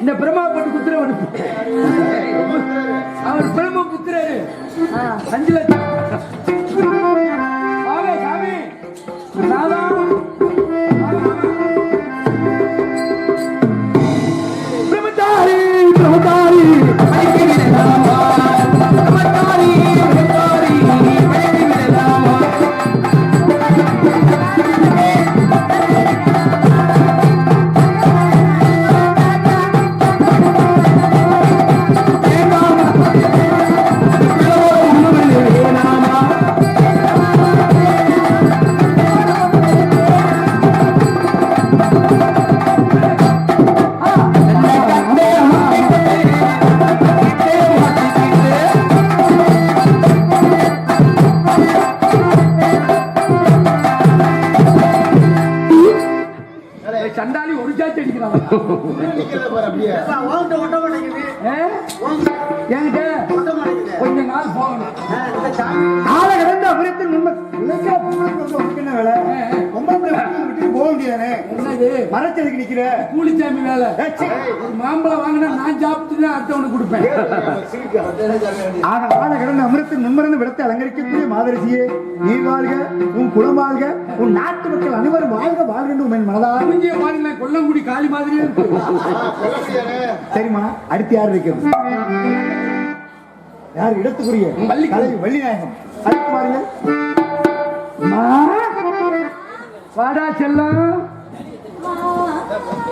இந்த பிரம்மா போட்டு குத்துற அவர் பிரம்ம புத்திரரு அஞ்சு லட்சம் Falando மரச்செதுக்கு நிக்கிற? கூலிச்சாமி வேலை. ஒரு மாம்பழம் வாங்கினா நான் சாப்பிட்டு தான் அடுத்தவனுக்கு கொடுப்பேன். ஆக ஆழ கடந்த அமிர்தத்தின் முன்மருந்து விடத்தை அலங்கரிக்கக்கூடிய மாதரசியே நீ வாழ்க உன் குலம் வாழ்க உன் நாட்டு மக்கள் அனைவரும் வாழ்க வாழ்க என்று உன் மனதார அறிஞ்சிய பாருங்களேன் கொல்லங்குடி காளி மாதிரியே இருக்கு. சரிம்மா அடுத்து யார் இருக்கிறது யார் இடத்துக்குரிய? வள்ளி. தலைவி வள்ளி நாயகம் அடுத்து பாருங்க. வாடா செல்லம். பார்த்த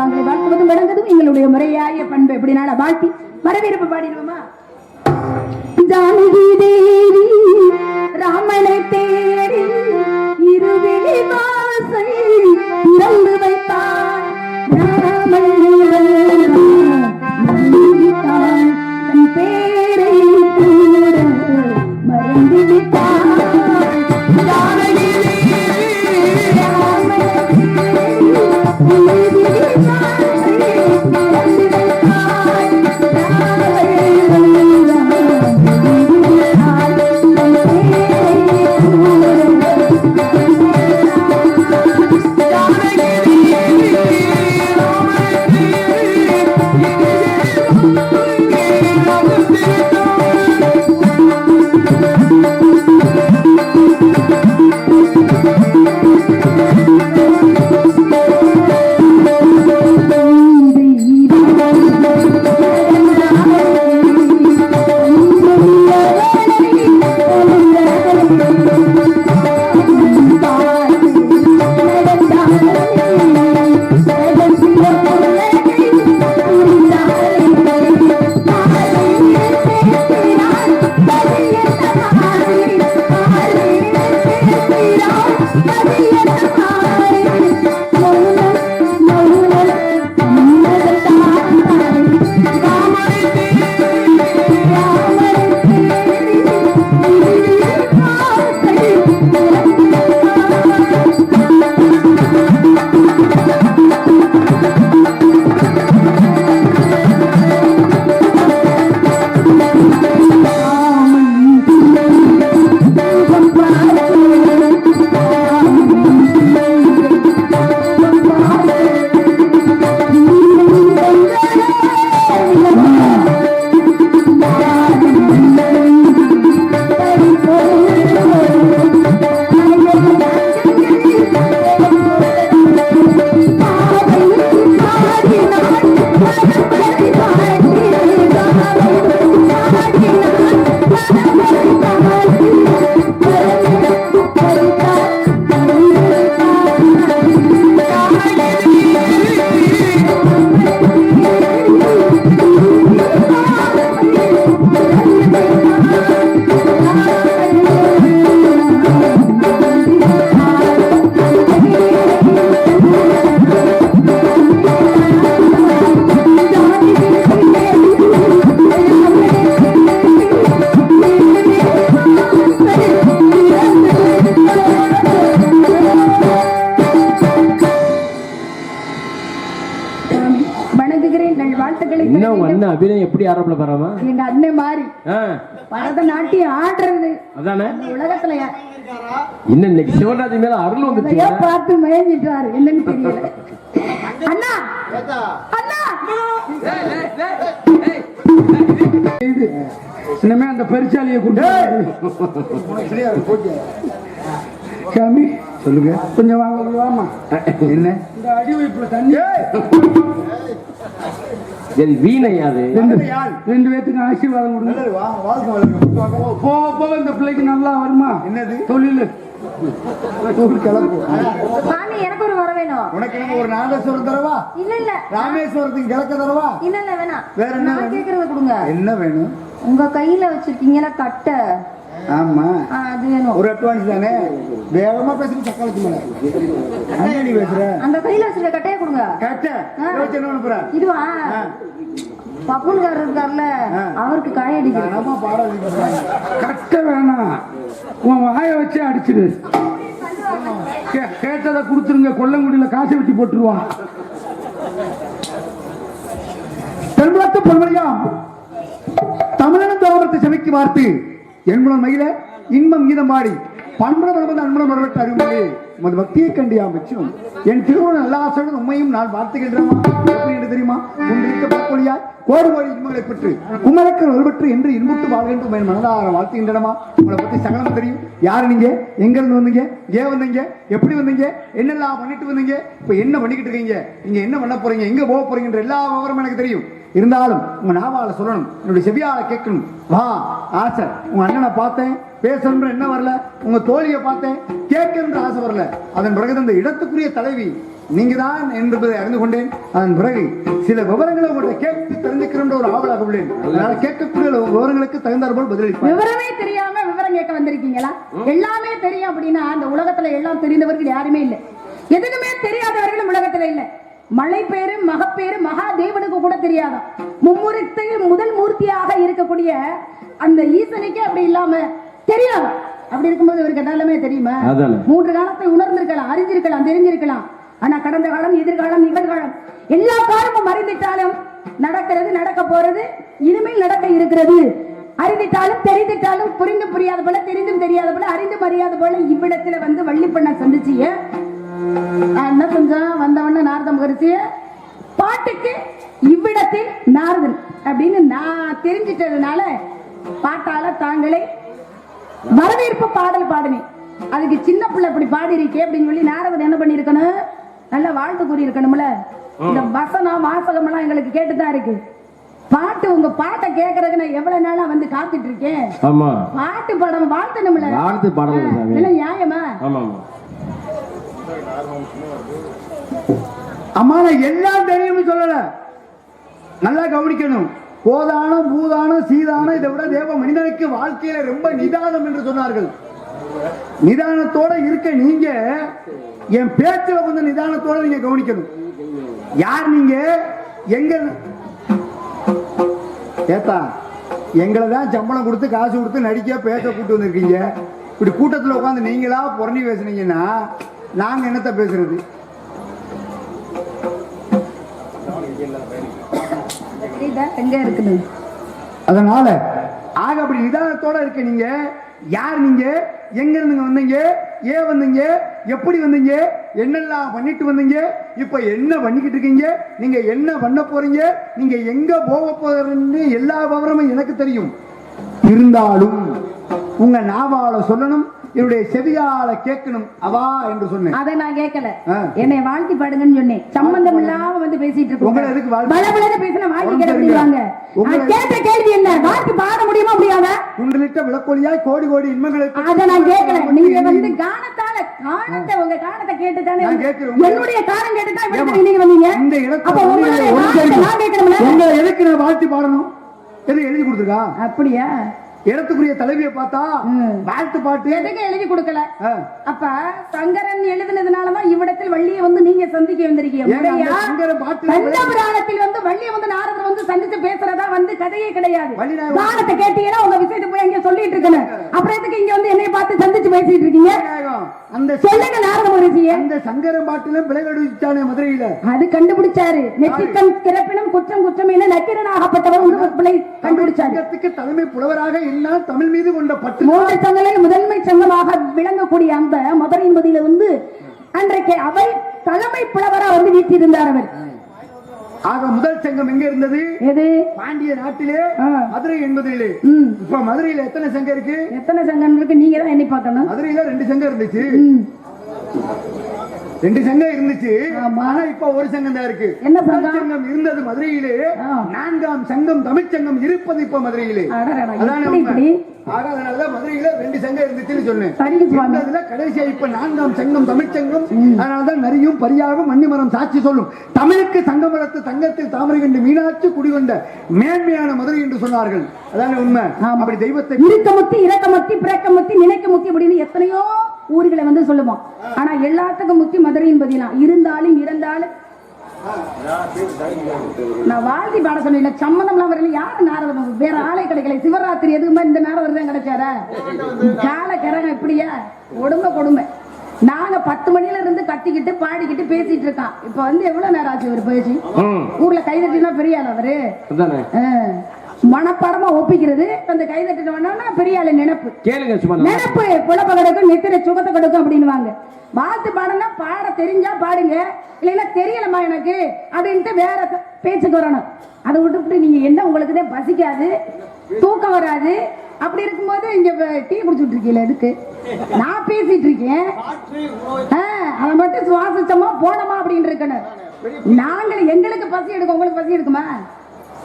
தாங்களை வாழ்த்துவதும் வழங்குவதும் எங்களுடைய முறையாய பண்பு. எப்படினால வாழ்த்தி வரவேற்பு பாடிடுவோமா? ஜானகி தேவி ராமனை தேடி இருவிழி வாசல் திறந்து வைத்தார் ராமன் பரதநாட்டியம் ஆடுறது அதானே? உலகத்துல இன்னும் இன்னைக்கு சிவராஜ் மேல அருள் அதையே பார்த்து மயங்கிட்டாரு. என்னன்னு தெரியல. அண்ணா! இனிமே அந்த பெருச்சாலியை கொண்டு சாமி சொல்லுங்க. கொஞ்சம் வாங்க வாமா என்ன? இந்த அடி வைப்புல தண்ணி என் வீணையாது ரெண்டு ரெண்டு பேத்துக்கு ஆசீர்வாதம் கொடுங்க. போக போக இந்த பிள்ளைக்கு நல்லா வருமா? என்னது? தொழில். எனக்கு ஒரு வர வேணும். உனக்கு என்ன ஒரு நாகேஸ்வரம் தரவா? இல்ல இல்ல. ராமேஸ்வரத்துக்கு கிழக்க தரவா? இல்ல இல்ல வேணாம் வேற என்ன? கேக்குறத கொடுங்க. என்ன வேணும்? உங்க கையில வச்சிருக்கீங்கல்ல கட்டை. ஆமா. அது வேணும். ஒரு அட்வான்ஸ் தானே? வேகமா பேசுற சக்காலத்து மேல அண்ணா நீ பேசுற? அந்த வச்சிருக்க கட்டையை கொடுங்க. கட்ட? பண்ண போற? இதுவா? பப்புன்காரர் இருக்கார்ல. அவருக்கு பேசுறாங்க. கட்ட வேணாம் உன் வாயை வச்சே அடிச்சிடு. கேட்டதை கொடுத்துருங்க. கொல்லங்குடியில காசை வெட்டி போட்டுருவான். தென்குளத்து பொன்மணியாம். தமிழனும் தோமரத்தை செவிக்கு வார்த்து. எண்புலம் மகிழ இன்பம் கீதம் பாடி பண்புலம் அன்புடன் வரவேற்று அறிவுமே உமது பக்தியை கண்டு அமைச்சும் என் திருமணம் நல்லாசனுடன் உண்மையும் நான் வாழ்த்துகின்றேமா? எப்படி என்று தெரியுமா? உன்னிருக்க பக்கொழியாய் கோடி கோடி இன்பங்களை பெற்று குமரக்க நல்பற்று என்று இன்புட்டு வாழ்கின்ற என் மனதார வாழ்த்துகின்றனமா? உங்களை பத்தி சகலம் தெரியும். யார் நீங்க? எங்கிருந்து வந்தீங்க? ஏன் வந்தீங்க? எப்படி வந்தீங்க? என்னெல்லாம் பண்ணிட்டு வந்தீங்க? இப்ப என்ன பண்ணிக்கிட்டு இருக்கீங்க? நீங்க என்ன பண்ண போறீங்க? எங்க போக போறீங்கன்ற எல்லா விவரமும் எனக்கு தெரியும். இருந்தாலும் உங்க நாவால சொல்லணும். என்னுடைய செவியால கேட்கணும். வா ஆசை. உங்க அண்ணனை பார்த்தேன். பேசணுன்ற என்ன வரல. உங்க தோழியை பார்த்தேன். கேட்கணுன்ற ஆசை வரல. அதன் பிறகு இந்த இடத்துக்குரிய தலைவி நீங்க தான் என்பதை அறிந்து கொண்டேன். அதன் பிறகு சில விவரங்களை உங்கள்கிட்ட கேட்டு தெரிஞ்சுக்கிறன்ற ஒரு ஆவலாக உள்ளேன். அதனால கேட்கக்கூடிய விவரங்களுக்கு தகுந்தாற் போல் பதிலளிப்பேன் விவரமே தெரியாம விவரம் கேட்க வந்திருக்கீங்களா? எல்லாமே தெரியும் அப்படின்னா அந்த உலகத்துல எல்லாம் தெரிந்தவர்கள் யாருமே இல்லை. எதுக்குமே தெரியாதவர்களும் உலகத்துல இல்ல. மழை பேரு மகப்பேரு மகாதேவனுக்கு கூட தெரியாதாம். மும்முரத்தில் முதல் மூர்த்தியாக இருக்கக்கூடிய அந்த ஈசனுக்கே அப்படி இல்லாம தெரியாதாம். அப்படி இருக்கும்போது இவருக்கு எல்லாமே தெரியுமா. மூன்று காலத்தை உணர்ந்திருக்கலாம் அறிஞ்சிருக்கலாம் தெரிஞ்சிருக்கலாம். ஆனா கடந்த காலம் எதிர்காலம் நிகழ்காலம் எல்லா காலமும் அறிந்திட்டாலும் நடக்கிறது நடக்க போறது இனிமேல் நடக்க இருக்கிறது. அறிந்திட்டாலும் தெரிந்திட்டாலும் புரிந்து புரியாத போல தெரிந்தும் தெரியாத போல அறிந்தும் அறியாத போல இவ்விடத்துல வந்து வள்ளி பண்ண சந்திச்சிய என்ன செஞ்சேன்? வந்தவன நாரத மகரிஷிய பாட்டுக்கு இவ்விடத்தில் நாரதன் அப்படின்னு நான் தெரிஞ்சிட்டதுனால பாட்டால தாங்களே வரவேற்பு பாடல் பாடினேன் அதுக்கு சின்ன பிள்ளை இப்படி பாடி இருக்கே அப்படின்னு சொல்லி நாரதன் என்ன பண்ணிருக்கணும் நல்ல வாழ்த்து கூறி இருக்கணும்ல இந்த வசனம் வாசகம் எல்லாம் எங்களுக்கு கேட்டுதான் இருக்கு. பாட்டு உங்க பாட்டை கேட்கறதுக்கு நான் எவ்வளவு நாளா வந்து காத்துட்டு இருக்கேன் ஆமா. பாட்டு பாடம் வாழ்த்தணும்ல? வாழ்த்து பாடணும் சாமி. இதெல்லாம் நியாயமா? அம்மா நான் எல்லாம் தெரியும்னு சொல்லல. நல்லா கவனிக்கணும். கோதானம் பூதானம் சீதானம் இதை விட தேவ மனிதனுக்கு வாழ்க்கையில ரொம்ப நிதானம் என்று சொன்னார்கள். நிதானத்தோட இருக்க நீங்க என் பேச்சுல வந்து நிதானத்தோட நீங்க கவனிக்கணும். யார் நீங்க? எங்க ஏத்தா எங்களை தான் சம்பளம் கொடுத்து காசு கொடுத்து நடிக்க பேச கூட்டு வந்திருக்கீங்க. இப்படி கூட்டத்தில் உட்காந்து நீங்களா புறணி பேசுனீங்கன்னா நாங்க என்னத்த பேசுறது? எங்கே எங்க இருக்குது? அதனால ஆக அப்படி நிதானத்தோட இருக்க நீங்க யார் நீங்க எங்க இருந்து வந்தீங்க ஏன் வந்தீங்க எப்படி வந்தீங்க என்னெல்லாம் பண்ணிட்டு வந்தீங்க இப்ப என்ன பண்ணிக்கிட்டு இருக்கீங்க நீங்க என்ன பண்ண போறீங்க நீங்க எங்க போக போறீங்கன்னு எல்லா விவரமும் எனக்கு தெரியும். இருந்தாலும் உங்க நாவால சொல்லணும் என்னுடைய செவியால கேட்கணும் அவா என்று சொன்னேன். அதை நான் கேட்கல. என்னை வாழ்த்தி பாடுங்கன்னு சொன்னேன். சம்பந்தம் இல்லாம வந்து பேசிட்டு உங்களை எதுக்கு இருக்கோம்? பலபலன்னு பேசினா வாழ்த்தி உடம்பு கேட்க சரியில்லை. முடியுவாங்க உங்களை- நான் கேட்ட கேள்வி என்ன? வாழ்த்தி பாட முடியுமா முடியாதா? குண்டலிட்ட விளக்கொலியாய் கோடி கோடி இன்பங்களை அத நான் கேட்கல. நீங்க வந்து கானத்தால கானத்தை உங்க கானத்தை கேட்டு தானே நான் கேட்கிறேன். என்னுடைய கானம் கேட்டு தான் ஏம்மா, இவ்வளவு நீங்க வந்தீங்க. இந்த இடத்துல அப்ப உங்களுடைய. நான் உங்களை எதுக்கு நான் வாழ்த்தி பாடணும்? எது எழுதி கொடுத்துருக்கா? அப்படியா? இடத்துக்குரிய தலைவியை பார்த்தா. வாழ்த்து பாட்டு. எதுக்கு எழுதி கொடுக்கல. அப்ப சங்கரன் எழுதினதுனாலதான் இவ்விடத்தில் வள்ளியை வந்து நீங்க சந்திக்க வந்திருக்கீங்க. வந்து வள்ளியை வந்து நாரதர் வந்து சந்திச்சு பேசுறதா வந்து கதையே கிடையாது. கானத்தை கேட்டீங்கன்னா உங்க விஷயத்தை போய் அங்க சொல்லிட்டு இருக்கணும். அப்புறம் எதுக்கு இங்க வந்து என்னைய பார்த்து சந்திச்சு பேசிட்டு இருக்கீங்க? அந்த சொல்லுங்க நாரத மகரிஷியே. அந்த சங்கரன் பாட்டிலும் பிழை கண்டுபிடிச்சானே மதுரையில. அது கண்டுபிடிச்சாரு. நெற்றிக்கண் திறப்பினும் குற்றம் குற்றம் என நக்கீரனாகப்பட்டவர் வந்து பிள்ளை தமிழ் கண்டுபிடிச்சாரு. தலைமை புலவராக என்னால் தமிழ் மீது கொண்ட பற்று. மூன்று சங்கங்களில் முதன்மை சங்கமாக விளங்கக்கூடிய அந்த மதுரை என்பதில வந்து அன்றைக்கு அவை தலைமை புலவரா வந்து வீட்டிருந்தார் அவர். ஆக முதல் சங்கம் எங்க இருந்தது? எது? பாண்டிய நாட்டிலே. மதுரை என்பதிலே. இப்ப மதுரையில எத்தனை சங்கம் இருக்கு? எத்தனை சங்கம் இருக்கு? நீங்க தான் எண்ணி பார்க்கணும். மதுரையில ரெண்டு சங்கம் இருந்துச்சு. ரெண்டு சங்கம் இருந்துச்சு ஆமா. ஆனா இப்ப ஒரு சங்கம் தான் இருக்கு என்ன சங்கம்? இருந்தது மதுரையிலே. நான்காம் சங்கம் தமிழ் சங்கம் இருப்பது இப்ப மதுரையிலே அதனாலதான் மதுரையில ரெண்டு சங்கம் இருந்துச்சுன்னு சொன்னேன் கடைசியா இப்ப நான்காம் சங்கம் தமிழ் சங்கம் அதனாலதான் நரியும் பரியாகும் மன்னிமரம் சாட்சி சொல்லும் தமிழுக்கு சங்கம் வளர்த்து தங்கத்தில் தாமரை கண்டு மீனாட்சி குடிவந்த மேன்மையான மதுரை என்று சொன்னார்கள் அதானே உண்மை. அப்படி தெய்வத்தை இருக்க முத்தி இறக்க முத்தி பிறக்க முத்தி நினைக்க முத்தி அப்படின்னு எத்தனையோ ஊர்களை வந்து சொல்லுவோம். ஆனா எல்லாத்துக்கும் முத்தி மதுரை என்பதிலாம் இருந்தாலும் இறந்தாலும். நான் வாழ்த்தி பாட சொன்னேன். சம்மந்தம்லாம் வரல. யாரு நாரதம்? வேற ஆளே கிடைக்கல. சிவராத்திரி எதுவுமே இந்த நாரதர் தான் கிடைச்சாரா? கால கரகம் இப்படியா? கொடுமை கொடுமை. நாங்க பத்து மணில இருந்து கத்திக்கிட்டு பாடிக்கிட்டு பேசிட்டு இருக்கான் இப்ப வந்து எவ்வளவு நேரம் ஆச்சு ஒரு பேசி ஊர்ல கைதட்டினா பெரிய ஆள் அவரு. மனப்பாடமா ஒப்பிக்கிறது. அந்த கை தட்டிட்டு வந்தோம்னா பெரிய ஆளு நினைப்பு. கேளுங்க சும்மா நினைப்பு குழப்ப கொடுக்கும் நித்திரை சுகத்தை கொடுக்கும் அப்படின்னுவாங்க. வாழ்த்து பாடனா பாட தெரிஞ்சா பாடுங்க. இல்லைன்னா தெரியலம்மா எனக்கு அப்படின்ட்டு வேற பேச்சுக்கு வரணும். அதை விட்டுவிட்டு நீங்க என்ன உங்களுக்கு தான் பசிக்காது தூக்கம் வராது. அப்படி இருக்கும்போது இங்க டீ குடிச்சுட்டு இருக்கீங்களா எதுக்கு? நான் பேசிட்டு இருக்கேன். அதை மட்டும் சுவாசிச்சோமா போனோமா அப்படின்னு இருக்கணும். நாங்கள் எங்களுக்கு பசி எடுக்கும். உங்களுக்கு பசி எடுக்குமா?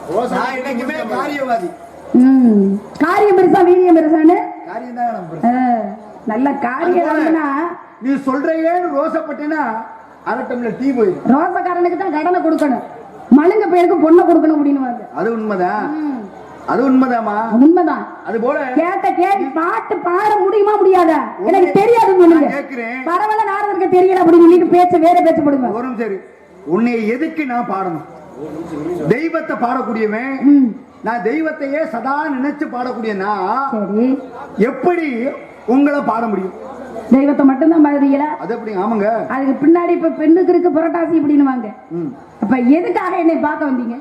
நான் என்னைக்குமே காரியவாதி. ம். காரியம் பெருசா வீரியம் பெருசான்னு? காரியம் தான் நல்ல காரியம் இருந்ததுன்னா நீ சொல்றேன்னு ரோசப்பட்டேன்னா அரை டம்ளர் டீ போயிடும் ரோசக்காரனுக்கு தான் கடனை கொடுக்கணும். மழுங்க பேருக்கு பொண்ணை கொடுக்கணும் அப்படின்னு அது உண்மைதான் அது உண்மைதாம்மா? உண்மைதான். அது போல கேட்ட கேள்வி பாட்டு பாட முடியுமா முடியாதா? எனக்கு தெரியாது. பரவாயில்ல நாரதருக்கு தெரியல அப்படின்னு சொல்லிட்டு பேச்ச வேற பேச்ச போடுங்க. ஒரு சரி உன்னை எதுக்கு நான் பாடணும்? தெய்வத்தை பாடக்கூடியவன். நான் தெய்வத்தையே சதா நினைச்சு பாடக்கூடிய நான் சரி. எப்படி உங்களை பாட முடியும்? தெய்வத்தை மட்டும்தான் பாடுறீங்களா? அது எப்படி? ஆமாங்க. அதுக்கு பின்னாடி இப்ப பெண்ணுக்கு இருக்கு புரட்டாசி அப்படின்னு வாங்க. அப்ப எதுக்காக என்னை பார்க்க வந்தீங்க?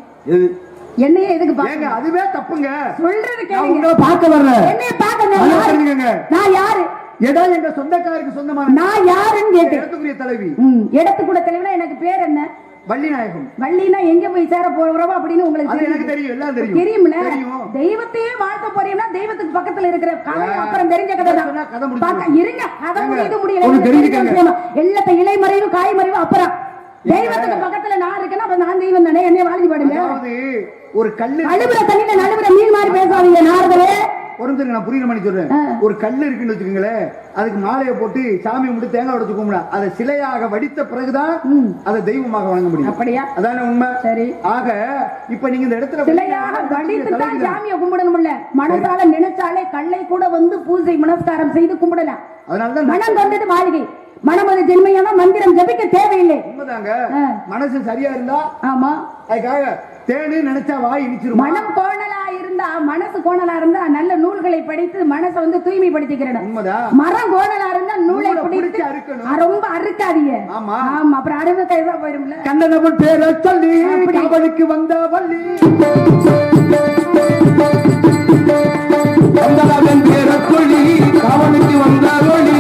என்னைய எதுக்கு பார்க்க அதுவே தப்புங்க. சொல்றது கேளுங்க. பார்க்க வரல. என்னைய பார்க்க நான் யாரு? இடம் எங்க சொந்தக்காருக்கு சொந்தமான நான் யாருன்னு கேட்டேன் இடத்துக்குரிய தலைவி. ம் இடத்துக்கூட தலைவனா எனக்கு பேர் என்ன? வள்ளி நாயகம் வள்ளினா எங்க போய் சேர போறோம் அப்படின்னு உங்களுக்கு அது எனக்கு தெரியும். எல்லாம் தெரியும். தெரியும்ல? தெரியும். தெய்வத்தையே வாழ்த்த போறீங்கன்னா தெய்வத்துக்கு பக்கத்துல இருக்கிற கதை அப்புறம் தெரிஞ்ச கதை தான். இருங்க. கதை முடியுது முடியல. எல்லாத்த இலை மறைவு காய் மறைவு அப்புறம். தெய்வத்துக்கு பக்கத்துல நான் இருக்கேன்னா அப்ப நான் தெய்வம் தானே? என்னைய வாழ்ந்து பாடுங்க. ஒரு கல்லு அழுகுற தண்ணியில நழுவுற மீன் மாதிரி பேசாதீங்க நாரதவே நிமிஷம் நான் புரியுற மாதிரி சொல்றேன். ஒரு கல் இருக்குன்னு வச்சுக்கோங்களேன். அதுக்கு மாலையை போட்டு சாமி கும்பிட்டு தேங்காய் உடைச்சு கும்பிடா அதை சிலையாக வடித்த பிறகுதான். அதை தெய்வமாக வணங்க முடியும். அப்படியா? அதானே உண்மை? சரி. ஆக இப்ப நீங்க இந்த இடத்துல சிலையாக வடித்து தான் சாமியை கும்பிடணும்ல. மனசால நினைச்சாலே கல்லை கூட வந்து பூஜை மனஸ்காரம் செய்து கும்பிடலாம். அதனாலதான் மனம் கொண்டது மாளிகை. மனம் அது ஜென்மையான மந்திரம் ஜபிக்க தேவையில்லை. உண்மைதாங்க. மனசு சரியா இருந்தா ஆமா. அதுக்காக தேனு நினைச்சா வாய் இனிச்சிருமா? மனம் கோணலா இருந்தா மனசு கோணலா இருந்தா நல்ல நூல்களை படித்து மனசை வந்து தூய்மைப்படுத்திக்கிறேன் மரம் கோணலா இருந்தா நூலை பிடித்து ரொம்ப அறுக்காதீங்க. ஆமா. ஆமா அப்புறம் அறுபது கைதான் போயிரும்ல. கண்ணனவன் பேரை சொல்லி அவளுக்கு வந்த வள்ளி. அவனுக்கு வந்த வழி